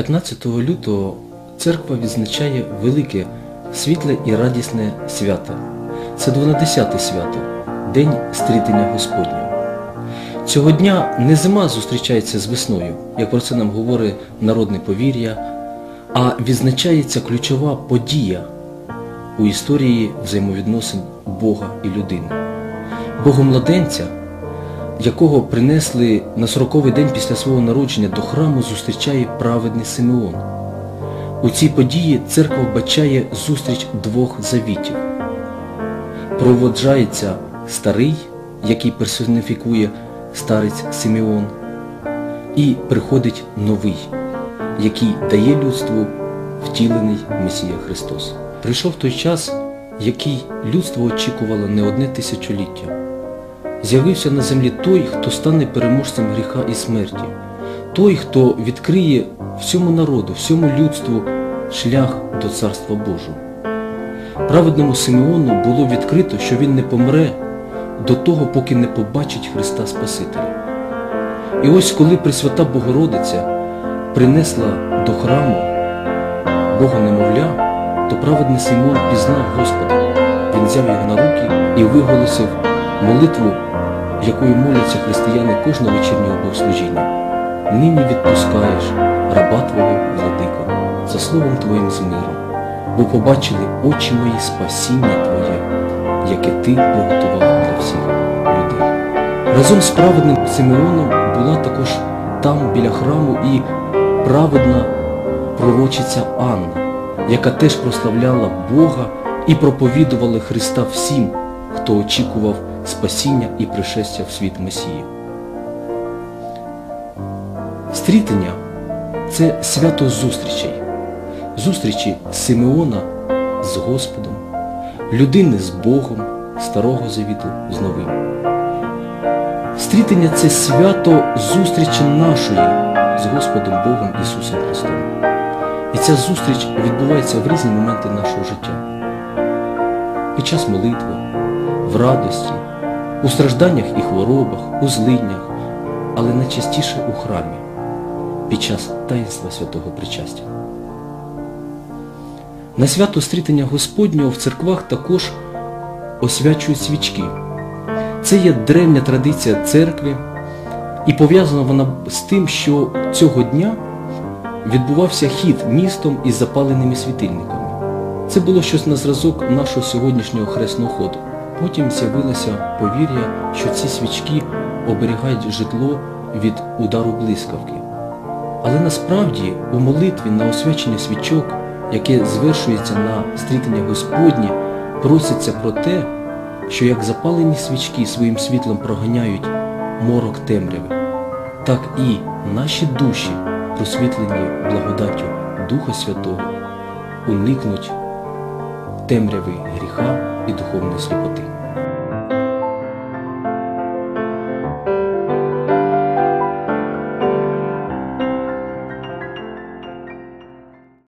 15 лютого церква відзначає велике, світле і радісне свято. Це 12 свято, День стрітення Господнього. Цього дня не зима зустрічається з весною, як про це нам говорить народне повір'я, а відзначається ключова подія у історії взаємовідносин Бога і людини. Богомладенця, якого принесли на сороковий день після свого народження до храму, зустрічає праведний Симеон. У цій події церква вбачає зустріч двох завітів. Проводжається старий, який персоніфікує старець Симеон, і приходить новий, який дає людству втілений Месія Христос. Прийшов той час, який людство очікувало не одне тисячоліття. З'явився на землі той, хто стане переможцем гріха і смерті, той, хто відкриє всьому народу, всьому людству шлях до Царства Божого. Праведному Симеону було відкрито, що він не помре до того, поки не побачить Христа Спасителя. І ось коли Пресвята Богородиця принесла до храму Бога немовля, то праведний Симон пізнав Господа. Він взяв його на руки і виголосив молитву, якою моляться християни кожного вечірнього богослужіння. Нині відпускаєш раба Твого владико, за словом Твоїм з миром, бо побачили очі мої спасіння Твоє, яке Ти приготував для всіх людей. Разом з праведним Симеоном була також там біля храму і праведна пророчиця Анна, яка теж прославляла Бога і проповідувала Христа всім, хто очікував спасіння і пришестя в світ Месії. Стрітення це свято зустрічей, зустрічі Симеона з Господом, людини з Богом, Старого Завіту з Новим. Стрітення це свято зустрічі нашої з Господом Богом Ісусом Христом. І ця зустріч відбувається в різні моменти нашого життя. Під час молитви, в радості, у стражданнях і хворобах, у злиднях, але найчастіше у храмі, під час таїнства святого причастя. На свято стрітення Господнього в церквах також освячують свічки. Це є древня традиція церкви, і пов'язана вона з тим, що цього дня відбувався хід містом із запаленими світильниками. Це було щось на зразок нашого сьогоднішнього хресного ходу. Потім з'явилося повір'я, що ці свічки оберігають житло від удару блискавки. Але насправді у молитві на освячення свічок, яке звершується на стрітення Господнє, проситься про те, що як запалені свічки своїм світлом проганяють морок темряви, так і наші душі, просвітлені благодаттю Духа Святого, уникнуть темряви гріха і духовної сліпоти.